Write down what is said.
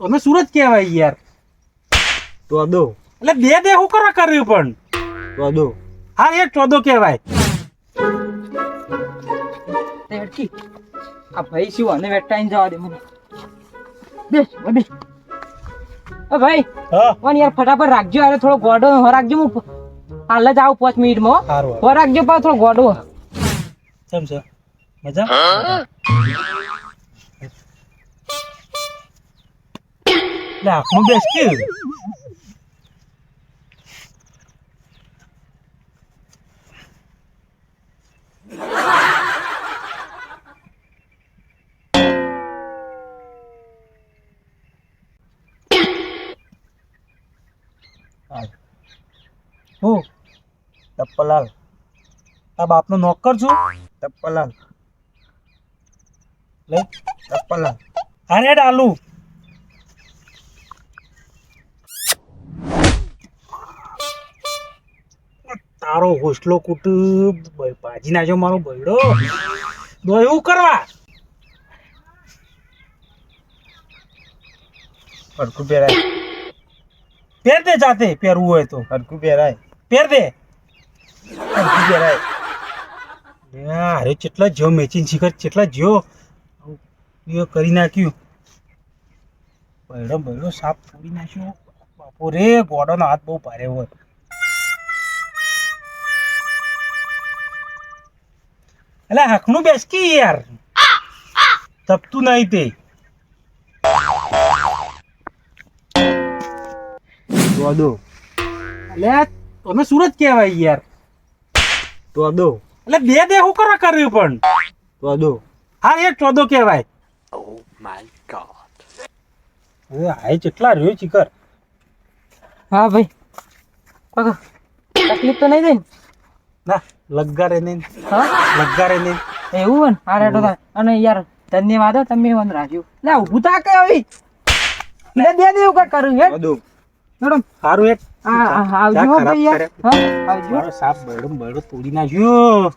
તમે સુરત કહેવાય યાર. તો દો. એટલે બે દે હું કરવા કર્યું પણ? તો દો. હા એ ચોદો કહેવાય. તે આ ભાઈ શું અને વેટાઈને જવા દે મને? બેસ બે અ ભાઈ હા. પણ યાર ફટાફટ રાખજો અરે થોડો ગોડો હો રાખજો હું હાલ જ આવું પાંચ મિનિટમાં હો. હો રાખજો પાછો થોડો ગોડો સમજો મજા? લે આખું બેસ કે હું ટપ્પલાલ આ બાપનો નોકર છું ટપ્પલાલ લે ટપ્પલાલ અરે ડાલુ તારો હોસલો કુટુંબ ભાજી નાખ્યો મારો બૈડો. તો એવું કરવા. હરકું પહેરાય. પહેર દે જાતે પહેરવું હોય તો. હરકું પહેરાય. પહેર દે. હરકું પહેરાય. અરે કેટલા જ્યો મેચિંગ શિખર કેટલા જ્યો. એ કરી નાખ્યું. બૈડો બૈડો સાપ પૂરી નાખ્યો. બાપો રે ગોડોનો હાથ બહુ ભારે હોય. એટલે હકનું બેસકી યાર. તપતું નહીં તે. દોડો એટલે તમે સુરત કહેવાય યાર? દોડો એટલે બે દે હું કરવા કર્યું પણ? દોડો હા એ ચોદો કહેવાય. હવે હાય કેટલા રહ્યો ચીકર? હા ભાઈ. કાકા તકલીફ તો નહીં થઈ ને? ના લગારે નહીં હા? લગારે નહીં એવું ને? હા તો અને યાર ધન્યવાદ હો, તમે મને રાખ્યું. લે ઊભું તા કે હવે? લે દે દે એવું કઈ કરું હે? મેડમ સારું એક હા આવજો ભાઈ યાર. હા આવજો. સાપ બૈડો બૈડો તોડી નાખ્યો.